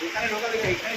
এখানে ঢোকা দেখে এখানে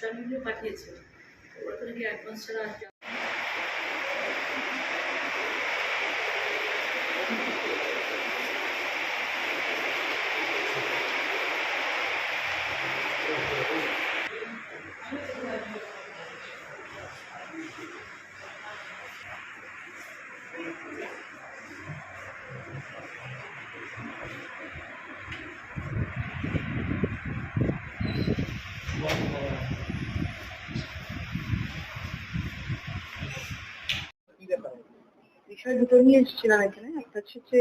সোশ্যাল পাঠিয়েছে। ওরা তো নাকি অ্যাডভান্স ছাড়া আর যা- বিষয় দুটো নিয়ে এসেছিলাম এখানে। একটা হচ্ছে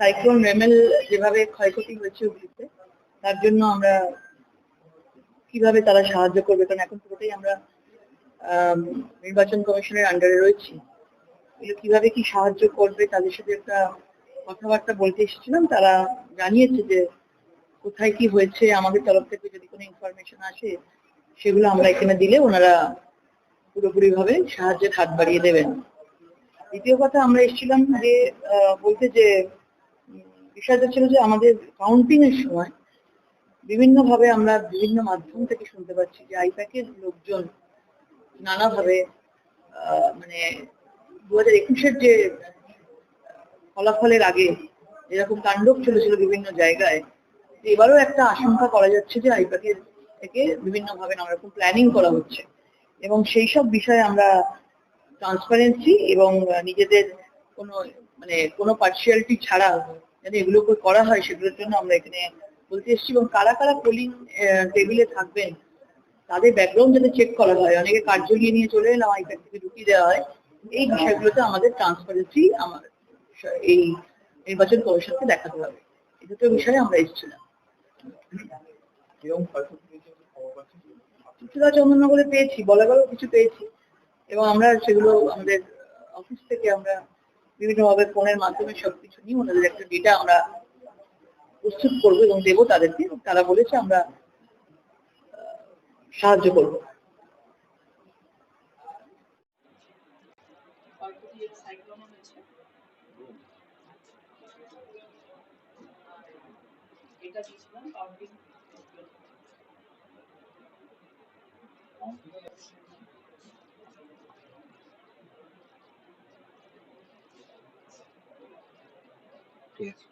সাইক্লোন রেমেল যেভাবে ক্ষয়ক্ষতি হয়েছে হুগলিতে তার জন্য আমরা কীভাবে তারা সাহায্য করবে কারণ এখন পুরোটাই আমরা আম, নির্বাচন কমিশনের আন্ডারে রয়েছি। এগুলো কীভাবে কি সাহায্য করবে তাদের সাথে একটা কথাবার্তা বলতে এসেছিলাম তারা জানিয়েছে যে কোথায় কি হয়েছে আমাদের তরফ থেকে যদি কোনো ইনফরমেশন আসে সেগুলো আমরা এখানে দিলে ওনারা পুরোপুরি ভাবে সাহায্যের হাত বাড়িয়ে দেবেন। দ্বিতীয় কথা আমরা এসেছিলাম যে বলতে যে বিষয়টা ছিল যে আমাদের কাউন্টিং এর সময় বিভিন্ন ভাবে আমরা বিভিন্ন মাধ্যম থেকে শুনতে পাচ্ছি যে আইপ্যাকের লোকজন নানাভাবে মানে দু হাজার একুশের যে ফলাফলের আগে এরকম তাণ্ডব চলেছিল বিভিন্ন জায়গায়, এবারও একটা আশঙ্কা করা যাচ্ছে যে আইপ্যাকের থেকে বিভিন্ন ভাবে নানা রকম প্ল্যানিং করা হচ্ছে। এবং সেই সব বিষয়ে আমরা ট্রান্সপারেন্সি এবং নিজেদের কোনো মানে কোনো পার্সিয়ালিটি ছাড়া যাতে এগুলো করা হয় সেগুলোর জন্য আমরা এখানে বলতে এসেছি এবং কারা কারা পোলিং টেবিলে থাকবেন তাদের ব্যাকগ্রাউন্ড যাতে চেক করা হয়। অনেকে কার্ড ঝুলিয়ে নিয়ে চলে এলাম আইপ্যাড থেকে ঢুকিয়ে দেওয়া হয়। এই বিষয়গুলোতে আমাদের ট্রান্সপারেন্সি আমার এই নির্বাচন কমিশনকে দেখাতে হবে। এই দুটো বিষয়ে আমরা এসেছিলাম। চন্দননগরে পেয়েছি বলা গেলেও কিছু পেয়েছি। এবং আমরা সেগুলো আমাদের অফিস থেকে আমরা বিভিন্নভাবে ফোনের মাধ্যমে সবকিছু নিয়ে ওনাদের একটা ডেটা আমরা প্রস্তুত করব এবং দেবো তাদেরকে। তারা বলেছে আমরা সাহায্য করব। Yes.